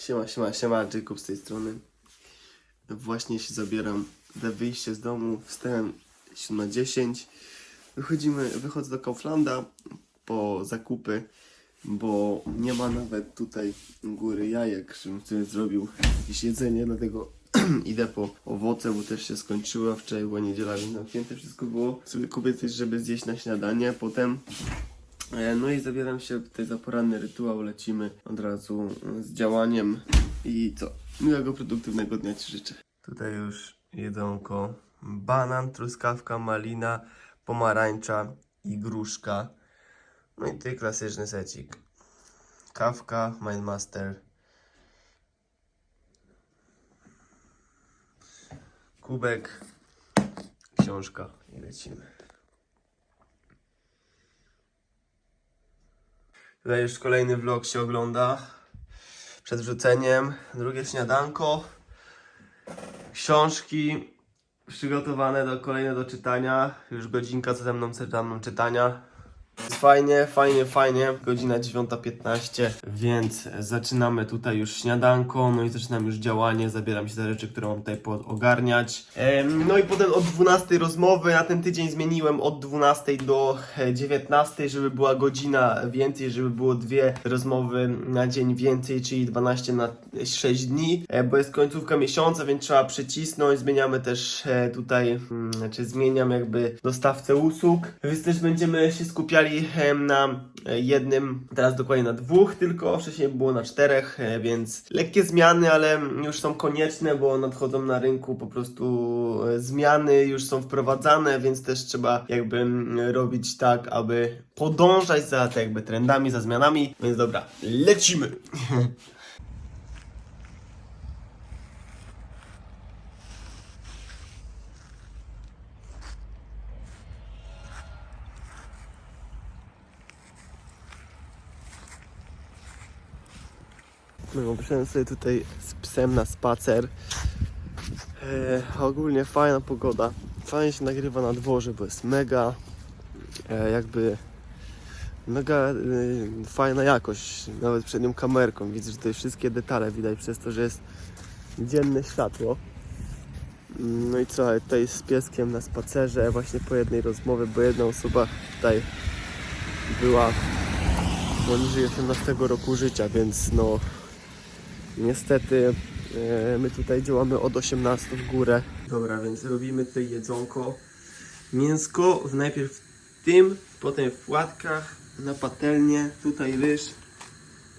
Siema, siema, siema, Jacob z tej strony. Właśnie się zabieram za wyjście z domu. Wstałem 7.10. Wychodzimy, wychodzę do Kauflanda po zakupy, bo nie ma nawet tutaj góry jajek, żebym sobie zrobił jakieś jedzenie, dlatego idę po owoce, bo też się skończyło. Wczoraj była niedziela, więc zamknięte wszystko było. Sobie kupię coś, żeby zjeść na śniadanie. Potem No i zabieram się tutaj za poranny rytuał, lecimy od razu e, z działaniem i co? Miłego, produktywnego dnia Ci życzę. Tutaj już jedzonko, banan, truskawka, malina, pomarańcza i gruszka. No i tutaj klasyczny secik. Kawka, Mindmaster. Kubek, książka i lecimy. Tutaj już kolejny vlog się ogląda. Przed wrzuceniem. Drugie śniadanko. Książki przygotowane do kolejne do czytania. Już godzinka co ze mną, ze mną czytania. Fajnie, fajnie, fajnie. Godzina 9.15, więc zaczynamy tutaj już śniadanko, no i zaczynam już działanie, zabieram się za rzeczy, które mam tutaj ogarniać. No i potem od 12 rozmowy, na ten tydzień zmieniłem od 12 do e, 19, żeby była godzina więcej, żeby było dwie rozmowy na dzień więcej, czyli 12 na 6 dni, e, bo jest końcówka miesiąca, więc trzeba przycisnąć. Zmieniamy też e, tutaj, mm, znaczy zmieniam jakby dostawcę usług, więc też będziemy się skupiali na e, jednym, teraz dokładnie na dwóch tylko, wcześniej było na czterech, e, więc lekkie zmiany, ale już są konieczne, bo nadchodzą na rynku po prostu e, zmiany, już są wprowadzane, więc też trzeba jakby robić tak, aby podążać za te jakby trendami, za zmianami, więc dobra, lecimy! No, przyszedłem sobie tutaj z psem na spacer. E, ogólnie fajna pogoda. Fajnie się nagrywa na dworze, bo jest mega e, jakby mega e, fajna jakość, nawet przed nią kamerką. Widzę, że tutaj wszystkie detale widać przez to, że jest dzienne światło. No i co, tutaj z pieskiem na spacerze właśnie po jednej rozmowie, bo jedna osoba tutaj była poniżej 18 roku życia, więc no Niestety e, my tutaj działamy od 18 w górę. Dobra, więc robimy tutaj jedzonko. Mięsko najpierw w tym, potem w płatkach, na patelnię, tutaj ryż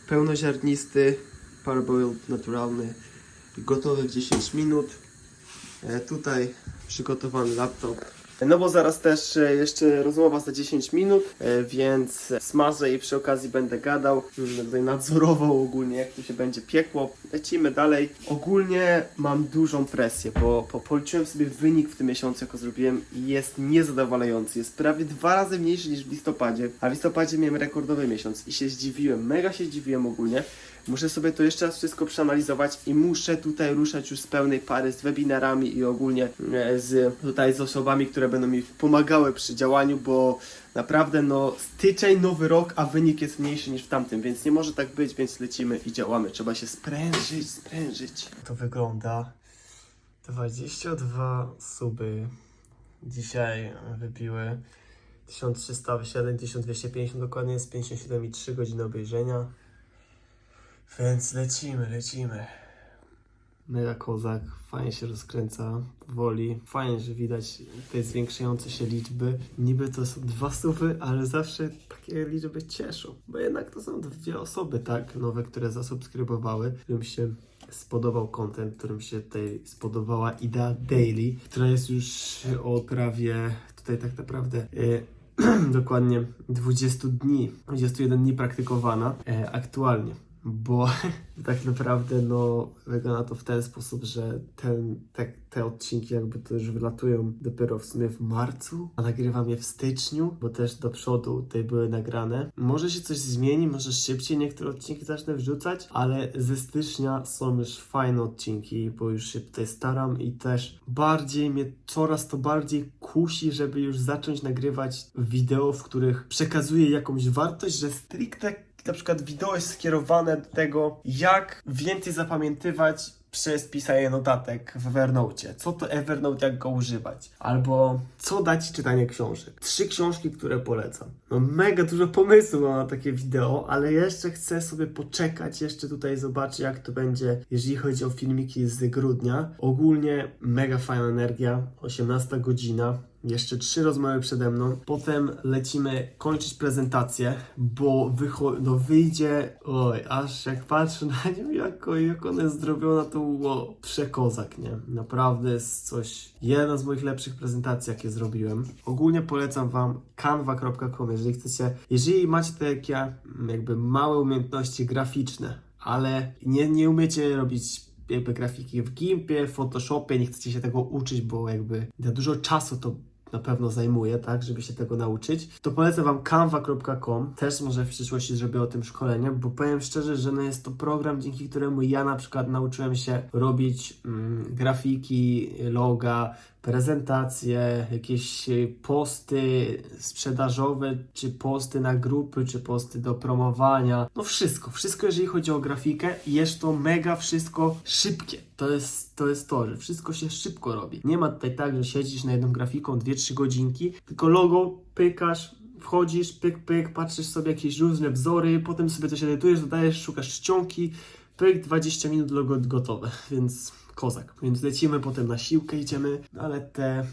pełnoziarnisty, parboiled naturalny, gotowy w 10 minut. E, tutaj przygotowany laptop. No bo zaraz też e, jeszcze rozmowa za 10 minut, e, więc smażę i przy okazji będę gadał, mm, tutaj nadzorował ogólnie jak to się będzie piekło. Lecimy dalej. Ogólnie mam dużą presję, bo, bo policzyłem sobie wynik w tym miesiącu, jako zrobiłem i jest niezadowalający. Jest prawie dwa razy mniejszy niż w listopadzie, a w listopadzie miałem rekordowy miesiąc i się zdziwiłem, mega się zdziwiłem ogólnie. Muszę sobie to jeszcze raz wszystko przeanalizować i muszę tutaj ruszać już z pełnej pary z webinarami i ogólnie e, z tutaj z osobami, które będą mi pomagały przy działaniu, bo naprawdę no styczeń, nowy rok, a wynik jest mniejszy niż w tamtym, więc nie może tak być, więc lecimy i działamy. Trzeba się sprężyć, sprężyć. To wygląda 22 suby dzisiaj wybiły 1300 wyświetleń, 1250 dokładnie jest 57,3 godziny obejrzenia. Więc lecimy, lecimy. Mega kozak, fajnie się rozkręca, powoli. Fajnie, że widać te zwiększające się liczby. Niby to są dwa stówy, ale zawsze takie liczby cieszą. Bo jednak to są dwie osoby, tak, nowe, które zasubskrybowały, którym się spodobał content, którym się tutaj spodobała idea daily, która jest już o prawie tutaj tak naprawdę e, dokładnie 20 dni, 21 dni praktykowana e, aktualnie bo tak naprawdę no, wygląda to w ten sposób, że ten, te, te odcinki jakby to już wylatują dopiero w sumie w marcu, a nagrywam je w styczniu, bo też do przodu tutaj były nagrane. Może się coś zmieni, może szybciej niektóre odcinki zacznę wrzucać, ale ze stycznia są już fajne odcinki, bo już się tutaj staram i też bardziej mnie coraz to bardziej kusi, żeby już zacząć nagrywać wideo, w których przekazuję jakąś wartość, że stricte na przykład wideo skierowane do tego, jak więcej zapamiętywać przez pisanie notatek w Evernote. Co to Evernote, jak go używać? Albo co dać czytanie książek. Trzy książki, które polecam. No mega dużo pomysłów mam na takie wideo, ale jeszcze chcę sobie poczekać, jeszcze tutaj zobaczę jak to będzie, jeżeli chodzi o filmiki z grudnia. Ogólnie mega fajna energia, 18 godzina. Jeszcze trzy rozmowy przede mną. Potem lecimy kończyć prezentację, bo wycho- no wyjdzie. Oj, aż jak patrzę na nią, jak, jak ona jest zrobiona, to było przekozak, nie? Naprawdę jest coś. Jedna z moich lepszych prezentacji, jakie zrobiłem. Ogólnie polecam Wam canva.com, jeżeli chcecie. Jeżeli macie takie mm, jakby małe umiejętności graficzne, ale nie, nie umiecie robić jakby grafiki w Gimpie, Photoshopie, nie chcecie się tego uczyć, bo jakby za dużo czasu to na pewno zajmuje, tak, żeby się tego nauczyć, to polecam Wam canva.com. Też może w przyszłości zrobię o tym szkolenie, bo powiem szczerze, że no jest to program, dzięki któremu ja na przykład nauczyłem się robić mm, grafiki, loga, prezentacje, jakieś e, posty sprzedażowe, czy posty na grupy, czy posty do promowania. No wszystko, wszystko jeżeli chodzi o grafikę jest to mega wszystko szybkie. To jest, to jest to, że wszystko się szybko robi. Nie ma tutaj tak, że siedzisz na jedną grafiką 2-3 godzinki, tylko logo pykasz, wchodzisz, pyk, pyk, patrzysz sobie jakieś różne wzory, potem sobie coś edytujesz, dodajesz, szukasz czcionki, pyk, 20 minut logo gotowe, więc kozak. Więc lecimy potem na siłkę, idziemy, ale te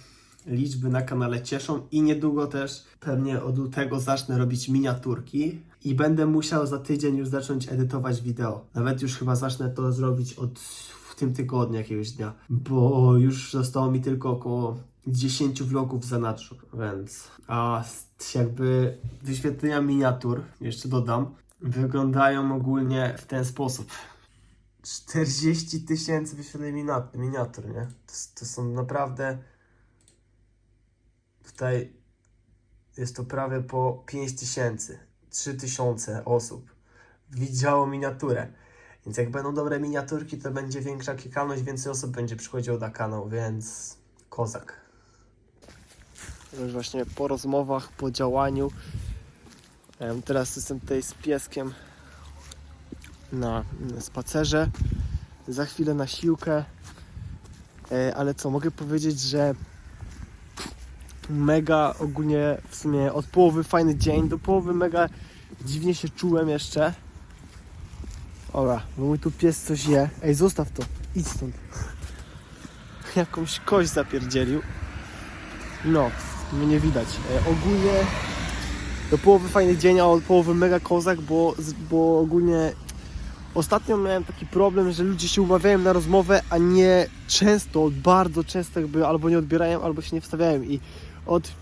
liczby na kanale cieszą i niedługo też pewnie od lutego zacznę robić miniaturki i będę musiał za tydzień już zacząć edytować wideo. Nawet już chyba zacznę to zrobić od w tym tygodniu jakiegoś dnia, bo już zostało mi tylko około 10 vlogów za nadrzu, więc a jakby wyświetlenia miniatur, jeszcze dodam, wyglądają ogólnie w ten sposób. 40 tysięcy wyświetleń miniat- miniatur, nie? To, to są naprawdę. Tutaj jest to prawie po 5 tysięcy, 3 tysiące osób widziało miniaturę. Więc jak będą dobre miniaturki, to będzie większa klikalność, więcej osób będzie przychodziło na kanał, więc kozak. Już właśnie po rozmowach, po działaniu. Teraz jestem tutaj z pieskiem na spacerze. Za chwilę na siłkę. E, Ale co, mogę powiedzieć, że mega ogólnie w sumie od połowy fajny dzień, do połowy mega dziwnie się czułem jeszcze. Ora, bo mój tu pies coś je. Ej, zostaw to. Idź stąd. Jakąś kość zapierdzielił. No, mnie widać. E, ogólnie do połowy fajny dzień, a od połowy mega kozak, bo, bo ogólnie ostatnio miałem taki problem, że ludzie się umawiają na rozmowę, a nie często, bardzo często jakby albo nie odbierają, albo się nie wstawiają i od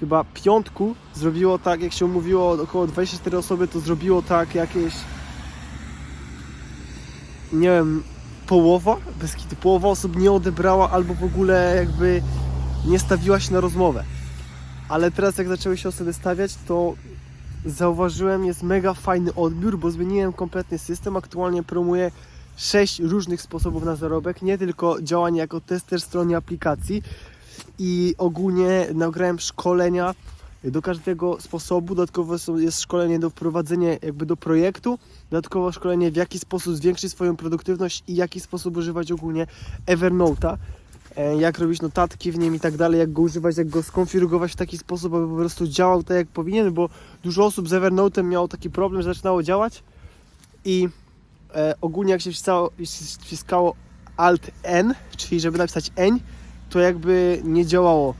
chyba piątku zrobiło tak, jak się umówiło około 24 osoby, to zrobiło tak jakieś nie wiem, połowa, bez kitu, połowa osób nie odebrała albo w ogóle jakby nie stawiła się na rozmowę. Ale teraz jak zaczęły się osoby stawiać, to zauważyłem, jest mega fajny odbiór, bo zmieniłem kompletny system. Aktualnie promuję 6 różnych sposobów na zarobek, nie tylko działanie jako tester strony aplikacji i ogólnie nagrałem szkolenia do każdego sposobu. Dodatkowo jest szkolenie do wprowadzenia jakby do projektu, dodatkowo szkolenie w jaki sposób zwiększyć swoją produktywność i w jaki sposób używać ogólnie Evernote'a jak robić notatki w nim i tak dalej, jak go używać, jak go skonfigurować w taki sposób, aby po prostu działał tak jak powinien, bo dużo osób z Evernote'em miało taki problem, że zaczynało działać i e, ogólnie jak się wciskało, wciskało Alt N, czyli żeby napisać N, to jakby nie działało.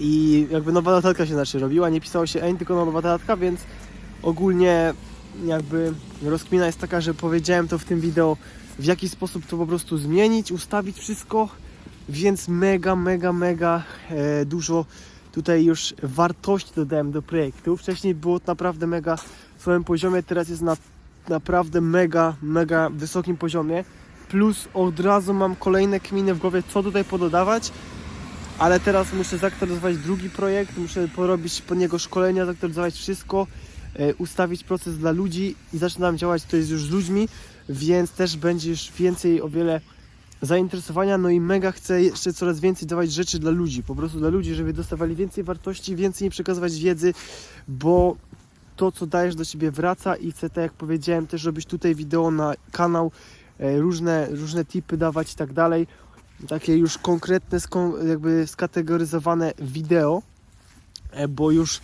I jakby nowa notatka się znaczy robiła, nie pisało się N, tylko nowa notatka, więc ogólnie jakby rozkmina jest taka, że powiedziałem to w tym wideo, w jaki sposób to po prostu zmienić, ustawić wszystko, więc mega, mega, mega e, dużo tutaj już wartości dodałem do projektu. Wcześniej było naprawdę mega w swoim poziomie, teraz jest na naprawdę mega, mega wysokim poziomie. Plus od razu mam kolejne kminy w głowie, co tutaj pododawać. Ale teraz muszę zaktualizować drugi projekt, muszę porobić pod niego szkolenia, zaktualizować wszystko, e, ustawić proces dla ludzi i zaczynam działać to jest już z ludźmi, więc też będzie już więcej o wiele zainteresowania, no i mega chcę jeszcze coraz więcej dawać rzeczy dla ludzi, po prostu dla ludzi, żeby dostawali więcej wartości, więcej im przekazywać wiedzy, bo to, co dajesz do siebie wraca i chcę, tak jak powiedziałem, też robić tutaj wideo na kanał, e, różne, różne tipy dawać i tak dalej. Takie już konkretne, jakby skategoryzowane wideo, e, bo już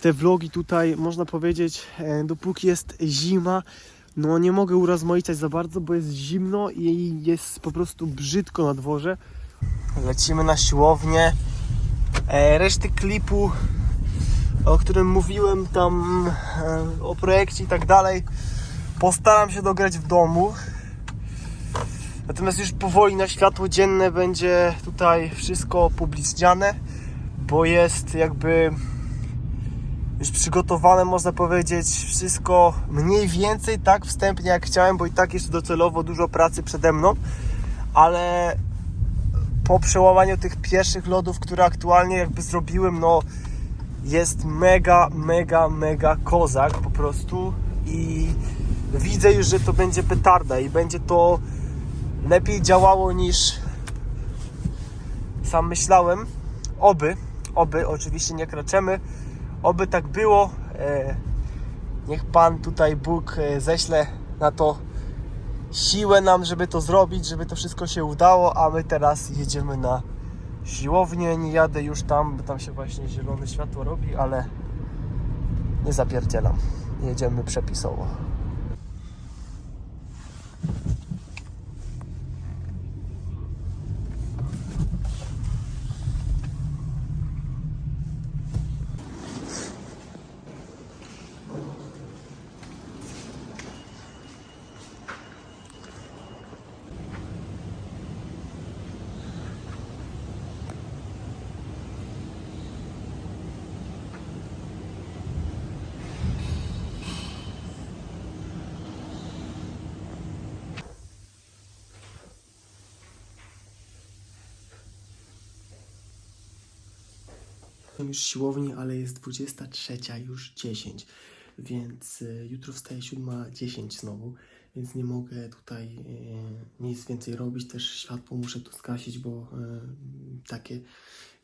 te vlogi tutaj, można powiedzieć, e, dopóki jest zima, no nie mogę urozmaicać za bardzo, bo jest zimno i jest po prostu brzydko na dworze. Lecimy na siłownię. E, reszty klipu, o którym mówiłem tam, e, o projekcie i tak dalej, postaram się dograć w domu. Natomiast już powoli na światło dzienne będzie tutaj wszystko opubliczniane, bo jest jakby już przygotowane, można powiedzieć, wszystko mniej więcej tak wstępnie jak chciałem, bo i tak jeszcze docelowo dużo pracy przede mną, ale po przełamaniu tych pierwszych lodów, które aktualnie jakby zrobiłem, no jest mega, mega, mega kozak po prostu i widzę już, że to będzie petarda i będzie to lepiej działało niż sam myślałem. Oby, oby, oczywiście nie kraczemy, oby tak było. E, niech Pan tutaj Bóg e, ześle na to siłę nam, żeby to zrobić, żeby to wszystko się udało, a my teraz jedziemy na siłownię. Nie jadę już tam, bo tam się właśnie zielone światło robi, ale nie zapierdzielam. Jedziemy przepisowo. Jestem już siłowni, ale jest 23, już 10, więc y, jutro wstaję 7.10 znowu, więc nie mogę tutaj y, nic więcej robić. Też światło muszę tu skasić, bo y, takie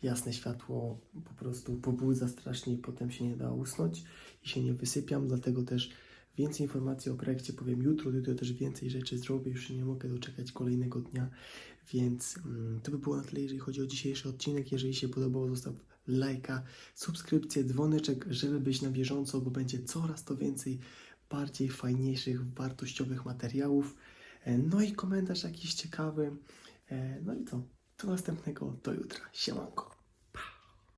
jasne światło po prostu pobudza strasznie i potem się nie da usnąć i się nie wysypiam, dlatego też więcej informacji o projekcie powiem jutro, jutro też więcej rzeczy zrobię, już nie mogę doczekać kolejnego dnia, więc mm, to by było na tyle, jeżeli chodzi o dzisiejszy odcinek. Jeżeli się podobało, zostaw lajka, subskrypcję, dzwoneczek, żeby być na bieżąco, bo będzie coraz to więcej bardziej fajniejszych, wartościowych materiałów. E, No i komentarz jakiś ciekawy. E, No i co? Do następnego, do jutra. Siemanko.